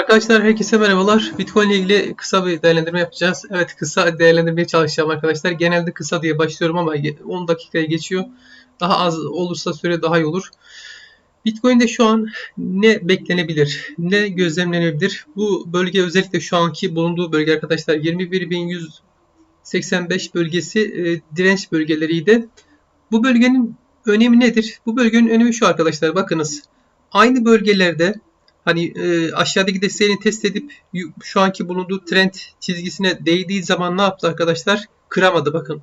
Arkadaşlar herkese merhabalar. Bitcoin ile ilgili kısa bir değerlendirme yapacağız. Evet kısa değerlendirmeye çalışacağım arkadaşlar. Genelde kısa diye başlıyorum ama 10 dakikaya geçiyor. Daha az olursa süre daha iyi olur. Bitcoin'de şu an ne beklenebilir, ne gözlemlenebilir? Bu bölge özellikle şu anki bulunduğu bölge arkadaşlar 21.185 bölgesi e, direnç bölgeleriydi. Bu bölgenin önemi nedir? Bu bölgenin önemi şu arkadaşlar bakınız. Aynı bölgelerde hani e, aşağıdaki desteğini test edip şu anki bulunduğu trend çizgisine değdiği zaman ne yaptı arkadaşlar? Kıramadı bakın.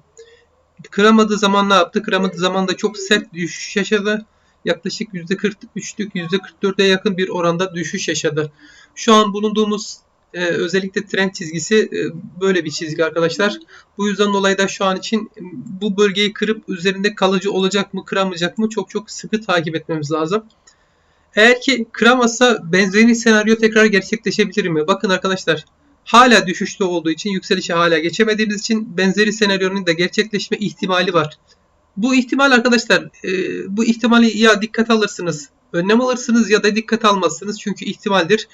Kıramadığı zaman ne yaptı? Kıramadığı zaman da çok sert düşüş yaşadı. Yaklaşık %43'lük %44'e yakın bir oranda düşüş yaşadı. Şu an bulunduğumuz e, özellikle trend çizgisi e, böyle bir çizgi arkadaşlar. Bu yüzden dolayı da şu an için e, bu bölgeyi kırıp üzerinde kalıcı olacak mı kıramayacak mı çok çok sıkı takip etmemiz lazım. Eğer ki kıramazsa benzeri senaryo tekrar gerçekleşebilir mi? Bakın arkadaşlar hala düşüşte olduğu için yükselişe hala geçemediğimiz için benzeri senaryonun da gerçekleşme ihtimali var. Bu ihtimal arkadaşlar e, bu ihtimali ya dikkat alırsınız önlem alırsınız ya da dikkat almazsınız çünkü ihtimaldir.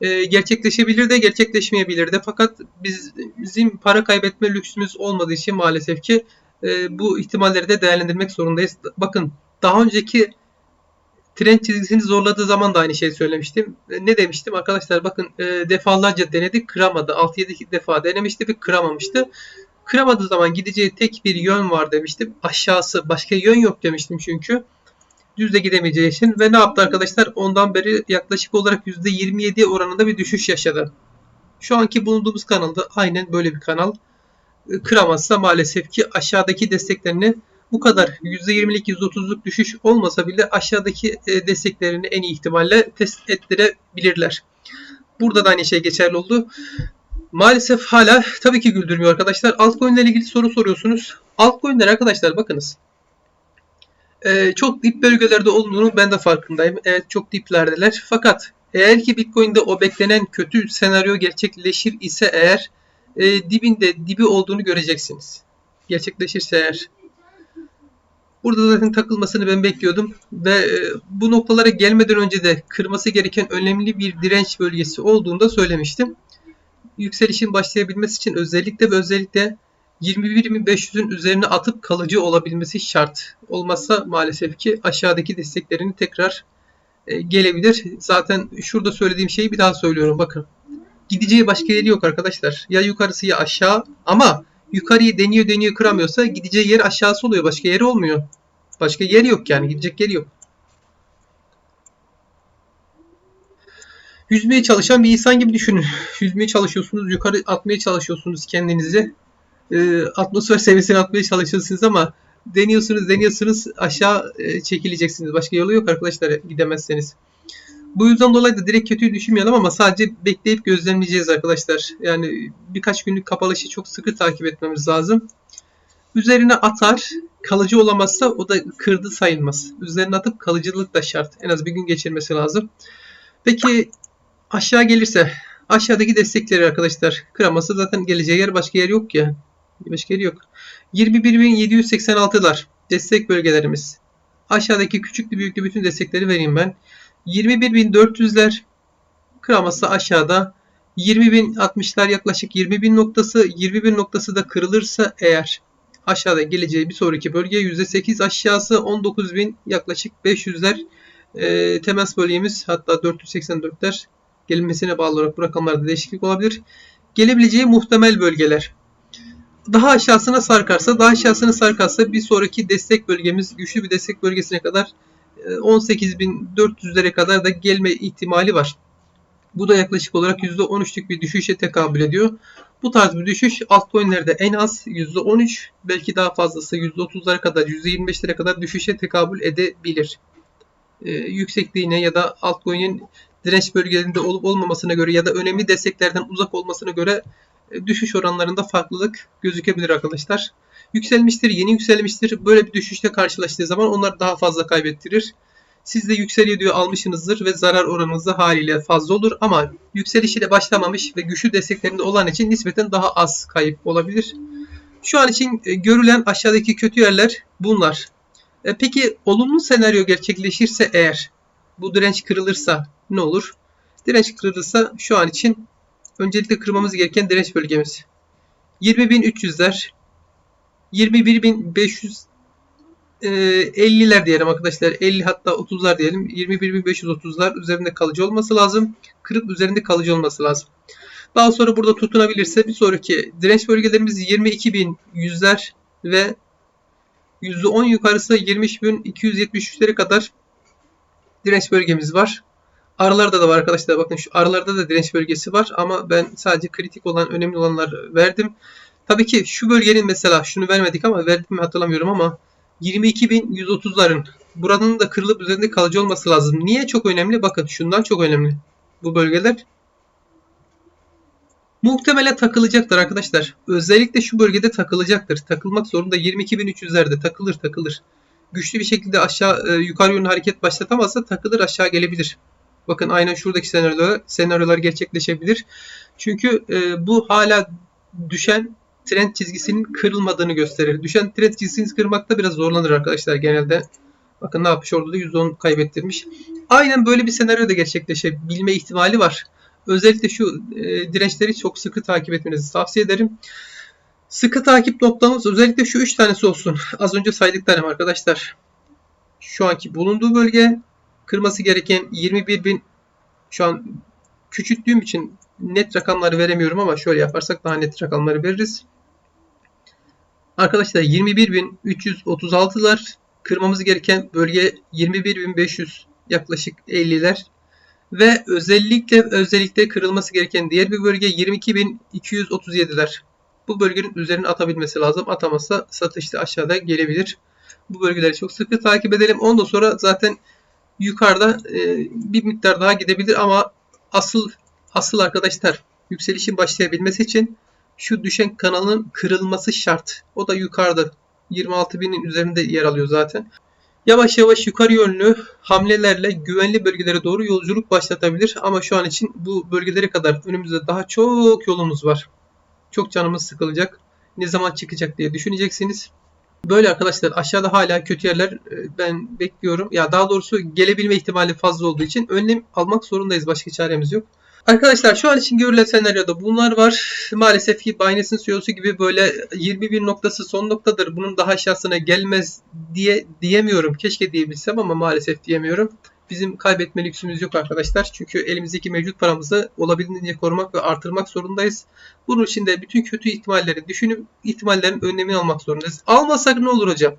E, gerçekleşebilir de gerçekleşmeyebilir de fakat biz bizim para kaybetme lüksümüz olmadığı için maalesef ki e, bu ihtimalleri de değerlendirmek zorundayız. Bakın daha önceki trend çizgisini zorladığı zaman da aynı şeyi söylemiştim. E, Ne demiştim? Arkadaşlar bakın e, defalarca denedik kıramadı. 6-7 defa denemişti ve kıramamıştı. Kıramadığı zaman gideceği tek bir yön var demiştim. Aşağısı başka yön yok demiştim çünkü. Düzde gidemeyeceği için ve ne yaptı arkadaşlar? Ondan beri yaklaşık olarak %27 oranında bir düşüş yaşadı. Şu anki bulunduğumuz kanalda aynen böyle bir kanal. E, Kıramazsa maalesef ki aşağıdaki desteklerini bu kadar %20'lik %30'luk düşüş olmasa bile aşağıdaki e, desteklerini en iyi ihtimalle test ettirebilirler. Burada da aynı şey geçerli oldu. Maalesef hala tabii ki güldürmüyor arkadaşlar. Altcoin'le ilgili soru soruyorsunuz. Altcoin'ler arkadaşlar bakınız. E, çok dip bölgelerde olduğunu ben de farkındayım. Evet çok diplerdeler. Fakat eğer ki Bitcoin'de o beklenen kötü senaryo gerçekleşir ise eğer e, dibinde dibi olduğunu göreceksiniz. Gerçekleşirse eğer. Burada zaten takılmasını ben bekliyordum ve e, bu noktalara gelmeden önce de kırması gereken önemli bir direnç bölgesi olduğunu da söylemiştim. Yükselişin başlayabilmesi için özellikle ve özellikle 21.500'ün üzerine atıp kalıcı olabilmesi şart. Olmazsa maalesef ki aşağıdaki desteklerini tekrar e, gelebilir. Zaten şurada söylediğim şeyi bir daha söylüyorum bakın. Gideceği başka yeri yok arkadaşlar. Ya yukarısı ya aşağı ama yukarıyı deniyor deniyor kıramıyorsa gideceği yer aşağısı oluyor. Başka yeri olmuyor. Başka yer yok yani. Gidecek yeri yok. Yüzmeye çalışan bir insan gibi düşünün. Yüzmeye çalışıyorsunuz, yukarı atmaya çalışıyorsunuz kendinizi. Ee, atmosfer seviyesine atmaya çalışıyorsunuz ama deniyorsunuz, deniyorsunuz aşağı e, çekileceksiniz. Başka yolu yok arkadaşlar gidemezseniz. Bu yüzden dolayı da direkt kötüyü düşünmeyelim ama sadece bekleyip gözlemleyeceğiz arkadaşlar. Yani birkaç günlük kapalışı çok sıkı takip etmemiz lazım. Üzerine atar, kalıcı olamazsa o da kırdı sayılmaz. Üzerine atıp kalıcılık da şart. En az bir gün geçirmesi lazım. Peki aşağı gelirse aşağıdaki destekleri arkadaşlar kıramazsa zaten geleceği yer başka yer yok ya. Başka yer yok. 21.786'lar destek bölgelerimiz. Aşağıdaki küçüklü büyüklü bütün destekleri vereyim ben. 21.400'ler kıramazsa aşağıda 20.060'lar yaklaşık 20.000 noktası 21 noktası da kırılırsa eğer aşağıda geleceği bir sonraki bölge %8 aşağısı 19.000 yaklaşık 500'ler e, temas bölgemiz hatta 484'ler gelinmesine bağlı olarak bu rakamlarda değişiklik olabilir. Gelebileceği muhtemel bölgeler. Daha aşağısına sarkarsa, daha aşağısına sarkarsa bir sonraki destek bölgemiz güçlü bir destek bölgesine kadar 18.400'lere kadar da gelme ihtimali var. Bu da yaklaşık olarak %13'lük bir düşüşe tekabül ediyor. Bu tarz bir düşüş altcoin'lerde en az %13 belki daha fazlası %30'lara kadar %25'lere kadar düşüşe tekabül edebilir. Ee, yüksekliğine ya da altcoin'in direnç bölgelerinde olup olmamasına göre ya da önemli desteklerden uzak olmasına göre e, düşüş oranlarında farklılık gözükebilir arkadaşlar. Yükselmiştir, yeni yükselmiştir. Böyle bir düşüşle karşılaştığı zaman onlar daha fazla kaybettirir. Siz de yükseliyor diyor almışsınızdır ve zarar oranınız da haliyle fazla olur ama yükselişiyle başlamamış ve güçlü desteklerinde olan için nispeten daha az kayıp olabilir. Şu an için e, görülen aşağıdaki kötü yerler bunlar. E, Peki olumlu senaryo gerçekleşirse eğer bu direnç kırılırsa ne olur? Direnç kırılırsa şu an için öncelikle kırmamız gereken direnç bölgemiz. 20.300'ler 21.500 e, 50'ler diyelim arkadaşlar. 50 hatta 30'lar diyelim. 21.530'lar üzerinde kalıcı olması lazım. Kırıp üzerinde kalıcı olması lazım. Daha sonra burada tutunabilirse bir sonraki direnç bölgelerimiz 22.100'ler ve %10 yukarısı 23.273'lere kadar direnç bölgemiz var. Aralarda da var arkadaşlar. Bakın şu aralarda da direnç bölgesi var ama ben sadece kritik olan, önemli olanlar verdim. Tabii ki şu bölgenin mesela şunu vermedik ama verdim mi hatırlamıyorum ama 22.130'ların buranın da kırılıp üzerinde kalıcı olması lazım. Niye çok önemli? Bakın şundan çok önemli. Bu bölgeler muhtemelen takılacaktır arkadaşlar. Özellikle şu bölgede takılacaktır. Takılmak zorunda 22.300'lerde takılır takılır. Güçlü bir şekilde aşağı e, yukarı yönlü hareket başlatamazsa takılır aşağı gelebilir. Bakın aynen şuradaki senaryolar, senaryolar gerçekleşebilir. Çünkü e, bu hala düşen trend çizgisinin kırılmadığını gösterir. Düşen trend çizgisini kırmakta biraz zorlanır arkadaşlar genelde. Bakın ne yapmış orada da %10 kaybettirmiş. Aynen böyle bir senaryo da gerçekleşebilme ihtimali var. Özellikle şu e, dirençleri çok sıkı takip etmenizi tavsiye ederim. Sıkı takip noktamız özellikle şu 3 tanesi olsun. Az önce saydıklarım arkadaşlar. Şu anki bulunduğu bölge kırması gereken 21.000 şu an küçülttüğüm için net rakamları veremiyorum ama şöyle yaparsak daha net rakamları veririz. Arkadaşlar 21.336'lar kırmamız gereken bölge 21.500 yaklaşık 50'ler ve özellikle özellikle kırılması gereken diğer bir bölge 22.237'ler. Bu bölgenin üzerine atabilmesi lazım. Atamazsa satışta aşağıda gelebilir. Bu bölgeleri çok sıkı takip edelim. Ondan sonra zaten yukarıda e, bir miktar daha gidebilir ama asıl asıl arkadaşlar yükselişin başlayabilmesi için şu düşen kanalın kırılması şart. O da yukarıda 26.000'in üzerinde yer alıyor zaten. Yavaş yavaş yukarı yönlü hamlelerle güvenli bölgelere doğru yolculuk başlatabilir. Ama şu an için bu bölgelere kadar önümüzde daha çok yolumuz var. Çok canımız sıkılacak. Ne zaman çıkacak diye düşüneceksiniz. Böyle arkadaşlar aşağıda hala kötü yerler e, ben bekliyorum. Ya daha doğrusu gelebilme ihtimali fazla olduğu için önlem almak zorundayız. Başka çaremiz yok. Arkadaşlar şu an için görülen senaryoda bunlar var. Maalesef ki Binance'in CEO'su gibi böyle 21 noktası son noktadır. Bunun daha aşağısına gelmez diye diyemiyorum. Keşke diyebilsem ama maalesef diyemiyorum. Bizim kaybetme lüksümüz yok arkadaşlar. Çünkü elimizdeki mevcut paramızı olabildiğince korumak ve artırmak zorundayız. Bunun için de bütün kötü ihtimalleri düşünüp ihtimallerin önlemini almak zorundayız. Almasak ne olur hocam?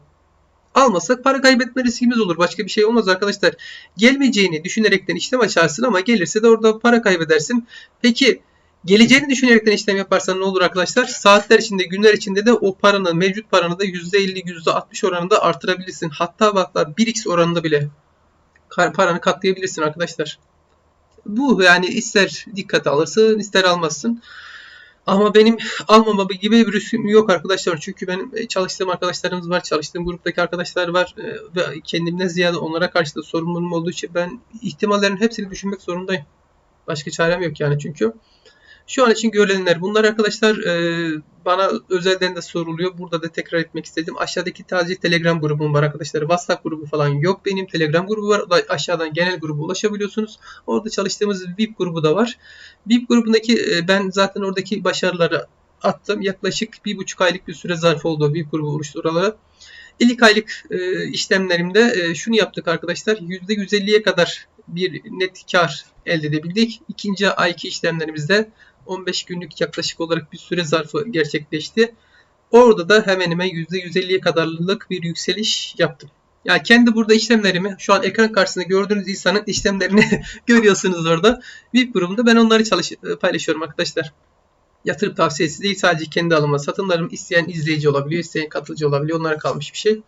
Almasak para kaybetme riskimiz olur. Başka bir şey olmaz arkadaşlar. Gelmeyeceğini düşünerekten işlem açarsın ama gelirse de orada para kaybedersin. Peki geleceğini düşünerekten işlem yaparsan ne olur arkadaşlar? Saatler içinde, günler içinde de o paranın, mevcut paranı da %50, %60 oranında artırabilirsin. Hatta hatta 1x oranında bile paranı katlayabilirsin arkadaşlar. Bu yani ister dikkat alırsın, ister almazsın. Ama benim almama gibi bir riskim yok arkadaşlar. Çünkü benim e, çalıştığım arkadaşlarımız var. Çalıştığım gruptaki arkadaşlar var. E, ve kendimden ziyade onlara karşı da sorumluluğum olduğu için ben ihtimallerin hepsini düşünmek zorundayım. Başka çarem yok yani çünkü. Şu an için görülenler bunlar arkadaşlar e, bana özelden de soruluyor. Burada da tekrar etmek istedim. Aşağıdaki taze Telegram grubum var arkadaşlar. WhatsApp grubu falan yok. Benim Telegram grubu var. Aşağıdan genel grubu ulaşabiliyorsunuz. Orada çalıştığımız VIP grubu da var. VIP grubundaki e, ben zaten oradaki başarıları attım. Yaklaşık bir buçuk aylık bir süre zarf oldu VIP grubu oluşturalı. İlk aylık e, işlemlerimde e, şunu yaptık arkadaşlar. %150'ye kadar bir net kar elde edebildik. İkinci ayki işlemlerimizde 15 günlük yaklaşık olarak bir süre zarfı gerçekleşti. Orada da hemen hemen %150'ye kadarlık bir yükseliş yaptım. Yani kendi burada işlemlerimi şu an ekran karşısında gördüğünüz insanın işlemlerini görüyorsunuz orada. Grubunda ben onları çalış paylaşıyorum arkadaşlar. Yatırım tavsiyesi değil sadece kendi alıma satınlarım isteyen izleyici olabiliyor, isteyen katılıcı olabiliyor. Onlara kalmış bir şey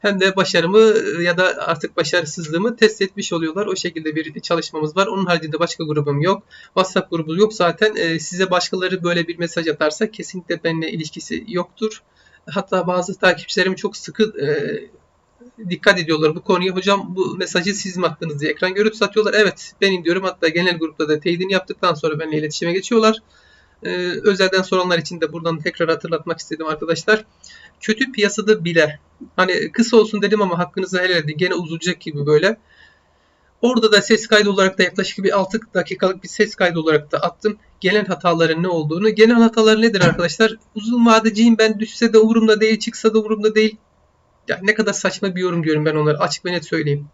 hem de başarımı e, ya da artık başarısızlığımı test etmiş oluyorlar. O şekilde bir çalışmamız var. Onun haricinde başka grubum yok. WhatsApp grubu yok zaten. E, size başkaları böyle bir mesaj atarsa kesinlikle benimle ilişkisi yoktur. Hatta bazı takipçilerim çok sıkı e, dikkat ediyorlar bu konuya. Hocam bu mesajı siz mi attınız diye ekran görüp satıyorlar. Evet benim diyorum. Hatta genel grupta da teyidini yaptıktan sonra benimle iletişime geçiyorlar. Ee, özelden soranlar için de buradan tekrar hatırlatmak istedim arkadaşlar. Kötü piyasada bile hani kısa olsun dedim ama hakkınızı helal edin. Gene uzayacak gibi böyle. Orada da ses kaydı olarak da yaklaşık bir 6 dakikalık bir ses kaydı olarak da attım. Gelen hataların ne olduğunu. Genel hatalar nedir arkadaşlar? Uzun vadeciyim ben düşse de umurumda değil, çıksa da umurumda değil. Ya ne kadar saçma bir yorum diyorum ben onlara. Açık ve net söyleyeyim.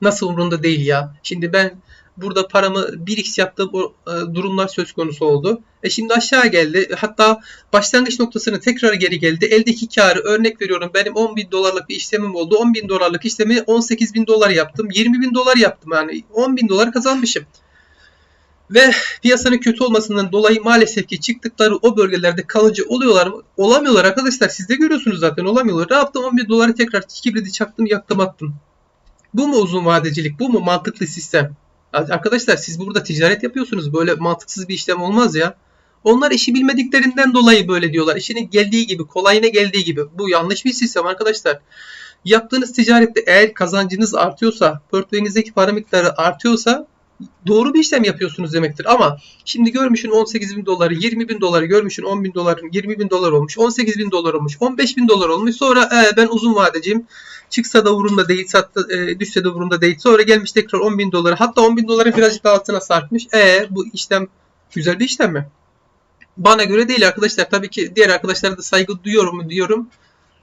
Nasıl umurumda değil ya. Şimdi ben burada paramı 1x yaptığım e, durumlar söz konusu oldu. E şimdi aşağı geldi. Hatta başlangıç noktasına tekrar geri geldi. Eldeki karı örnek veriyorum. Benim 10 bin dolarlık bir işlemim oldu. 10 bin dolarlık işlemi 18 bin dolar yaptım. 20 bin dolar yaptım. Yani 10 bin dolar kazanmışım. Ve piyasanın kötü olmasından dolayı maalesef ki çıktıkları o bölgelerde kalıcı oluyorlar mı? Olamıyorlar arkadaşlar. Siz de görüyorsunuz zaten olamıyorlar. Ne yaptım? 11 doları tekrar kibriti çaktım yaktım attım. Bu mu uzun vadecilik? Bu mu mantıklı sistem? Arkadaşlar siz burada ticaret yapıyorsunuz. Böyle mantıksız bir işlem olmaz ya. Onlar işi bilmediklerinden dolayı böyle diyorlar. İşinin geldiği gibi, kolayına geldiği gibi. Bu yanlış bir sistem arkadaşlar. Yaptığınız ticarette eğer kazancınız artıyorsa, portföyünüzdeki para miktarı artıyorsa doğru bir işlem yapıyorsunuz demektir. Ama şimdi görmüşün 18 bin doları, 20 bin doları görmüşün 10 bin doların 20 bin dolar olmuş, 18 bin dolar olmuş, 15 bin dolar olmuş. Sonra e, ben uzun vadeciyim. Çıksa da umurumda değil, satta, e, düşse de umurumda değil. Sonra gelmiş tekrar 10 bin doları. Hatta 10 bin doların birazcık daha altına sarkmış. E bu işlem güzel bir işlem mi? Bana göre değil arkadaşlar. Tabii ki diğer arkadaşlara da saygı duyuyorum mu diyorum.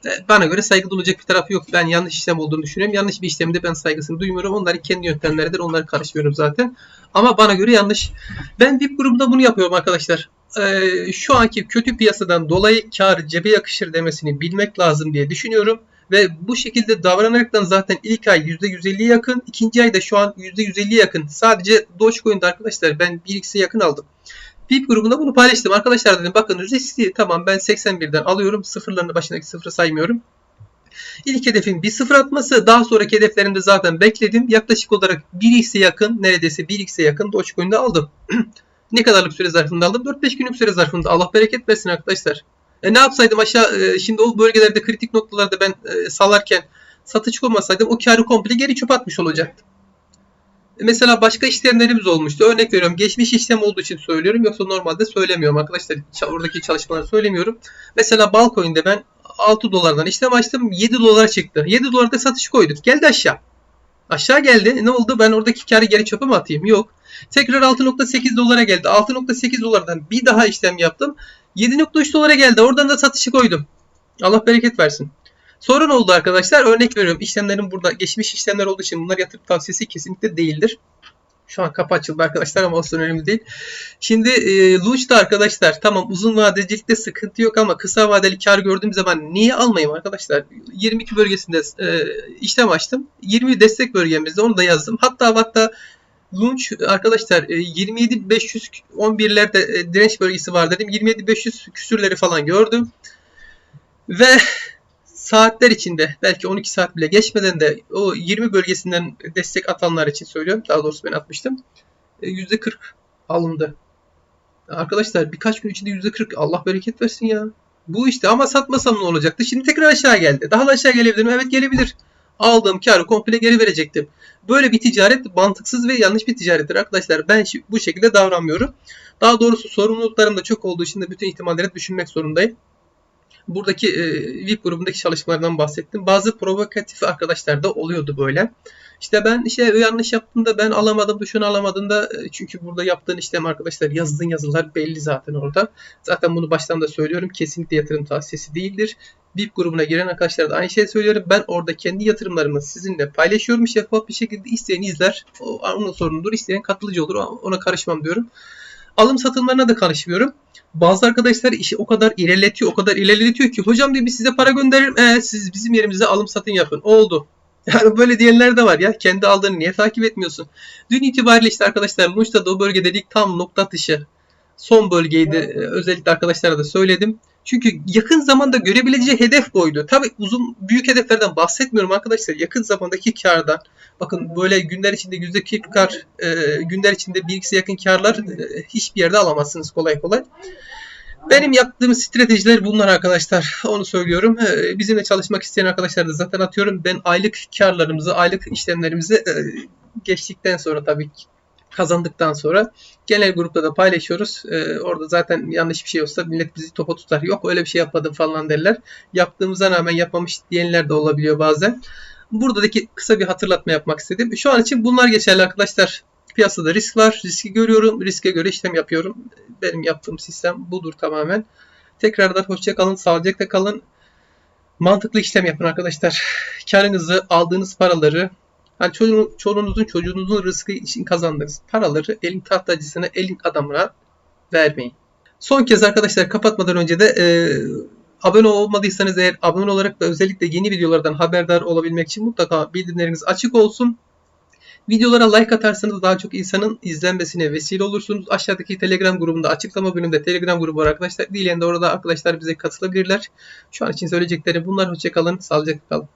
E, bana göre saygı duyulacak bir tarafı yok. Ben yanlış işlem olduğunu düşünüyorum. Yanlış bir işlemde ben saygısını duymuyorum. Onların kendi yöntemleridir. Onları karışmıyorum zaten. Ama bana göre yanlış. Ben VIP grubunda bunu yapıyorum arkadaşlar. Ee, şu anki kötü piyasadan dolayı kar cebe yakışır demesini bilmek lazım diye düşünüyorum. Ve bu şekilde davranaraktan zaten ilk ay %150'ye yakın, ikinci ayda şu an %150'ye yakın. Sadece Dogecoin'de arkadaşlar ben 1x'e yakın aldım. VIP grubunda bunu paylaştım. Arkadaşlar dedim bakın riskli tamam ben 81'den alıyorum. Sıfırlarını başındaki sıfırı saymıyorum. İlk hedefim bir sıfır atması. Daha sonraki hedeflerimde zaten bekledim. Yaklaşık olarak 1x'e yakın neredeyse 1x'e yakın Dogecoin'de aldım. ne kadarlık süre zarfında aldım? 4-5 günlük süre zarfında. Allah bereket versin arkadaşlar. E ne yapsaydım aşağı e, şimdi o bölgelerde kritik noktalarda ben e, salarken satış koymasaydım o karı komple geri çöp atmış olacaktım. E, mesela başka işlemlerimiz olmuştu. Örnek veriyorum. Geçmiş işlem olduğu için söylüyorum. Yoksa normalde söylemiyorum arkadaşlar. Oradaki çalışmaları söylemiyorum. Mesela Balcoin'de ben 6 dolardan işlem açtım. 7 dolara çıktı. 7 dolarda satış koyduk. Geldi aşağı. Aşağı geldi. Ne oldu? Ben oradaki karı geri çöpe mi atayım? Yok. Tekrar 6.8 dolara geldi. 6.8 dolardan bir daha işlem yaptım. 7.3 dolara geldi. Oradan da satışı koydum. Allah bereket versin. Sorun oldu arkadaşlar. Örnek veriyorum. İşlemlerin burada geçmiş işlemler olduğu için bunlar yatırım tavsiyesi kesinlikle değildir. Şu an kapı açıldı arkadaşlar ama olsun önemli değil. Şimdi e, Launch'ta arkadaşlar tamam uzun vadecilikte sıkıntı yok ama kısa vadeli kar gördüğüm zaman niye almayayım arkadaşlar? 22 bölgesinde e, işlem açtım. 20 destek bölgemizde onu da yazdım. Hatta hatta Launch arkadaşlar 27511'lerde e, direnç bölgesi var dedim. 27500 küsürleri falan gördüm. Ve saatler içinde belki 12 saat bile geçmeden de o 20 bölgesinden destek atanlar için söylüyorum. Daha doğrusu ben atmıştım. %40 e, alındı. Arkadaşlar birkaç gün içinde %40 Allah bereket versin ya. Bu işte ama satmasam ne olacaktı? Şimdi tekrar aşağı geldi. Daha da aşağı gelebilir mi? Evet gelebilir. Aldığım karı komple geri verecektim. Böyle bir ticaret mantıksız ve yanlış bir ticarettir arkadaşlar. Ben bu şekilde davranmıyorum. Daha doğrusu sorumluluklarım da çok olduğu için de bütün ihtimalleri düşünmek zorundayım buradaki e, VIP grubundaki çalışmalardan bahsettim. Bazı provokatif arkadaşlar da oluyordu böyle. İşte ben işte yanlış yaptım da ben alamadım da şunu alamadım da e, çünkü burada yaptığın işlem arkadaşlar yazdığın yazılar belli zaten orada. Zaten bunu baştan da söylüyorum. Kesinlikle yatırım tavsiyesi değildir. VIP grubuna giren arkadaşlar da aynı şeyi söylüyorum. Ben orada kendi yatırımlarımı sizinle paylaşıyorum. Şeffaf bir şekilde isteyen izler. O onun sorunudur. İsteyen katılıcı olur. Ona karışmam diyorum. Alım satımlarına da karışmıyorum. Bazı arkadaşlar işi o kadar ilerletiyor, o kadar ilerletiyor ki hocam diyor biz size para gönderirim. E, siz bizim yerimize alım satın yapın. Oldu. Yani böyle diyenler de var ya. Kendi aldığını niye takip etmiyorsun? Dün itibariyle işte arkadaşlar Muş'ta da o bölge dedik tam nokta atışı. Son bölgeydi. Ee, özellikle arkadaşlara da söyledim. Çünkü yakın zamanda görebileceği hedef buydu. Tabi uzun büyük hedeflerden bahsetmiyorum arkadaşlar. Yakın zamandaki kardan. Bakın böyle günler içinde %40 kar, e, günler içinde 1x'e yakın karlar e, hiçbir yerde alamazsınız kolay kolay. Benim yaptığım stratejiler bunlar arkadaşlar. Onu söylüyorum. E, bizimle çalışmak isteyen arkadaşlar da zaten atıyorum. Ben aylık karlarımızı, aylık işlemlerimizi e, geçtikten sonra tabii kazandıktan sonra genel grupta da paylaşıyoruz. Ee, orada zaten yanlış bir şey olsa millet bizi topa tutar. Yok öyle bir şey yapmadım falan derler. Yaptığımıza rağmen yapmamış diyenler de olabiliyor bazen. buradaki kısa bir hatırlatma yapmak istedim. Şu an için bunlar geçerli arkadaşlar. Piyasada risk var. Riski görüyorum. Riske göre işlem yapıyorum. Benim yaptığım sistem budur tamamen. Tekrardan hoşça kalın. Sağlıcakla kalın. Mantıklı işlem yapın arkadaşlar. Karınızı, aldığınız paraları, çocuğun, çoluğunuzun, çocuğunuzun rızkı için kazandığınız paraları elin tahtacısına, elin adamına vermeyin. Son kez arkadaşlar kapatmadan önce de e, abone olmadıysanız eğer abone olarak da özellikle yeni videolardan haberdar olabilmek için mutlaka bildirimleriniz açık olsun. Videolara like atarsanız daha çok insanın izlenmesine vesile olursunuz. Aşağıdaki Telegram grubunda açıklama bölümünde Telegram grubu var arkadaşlar. Dileyen de orada arkadaşlar bize katılabilirler. Şu an için söyleyeceklerim bunlar. Hoşçakalın. Sağlıcakla kalın.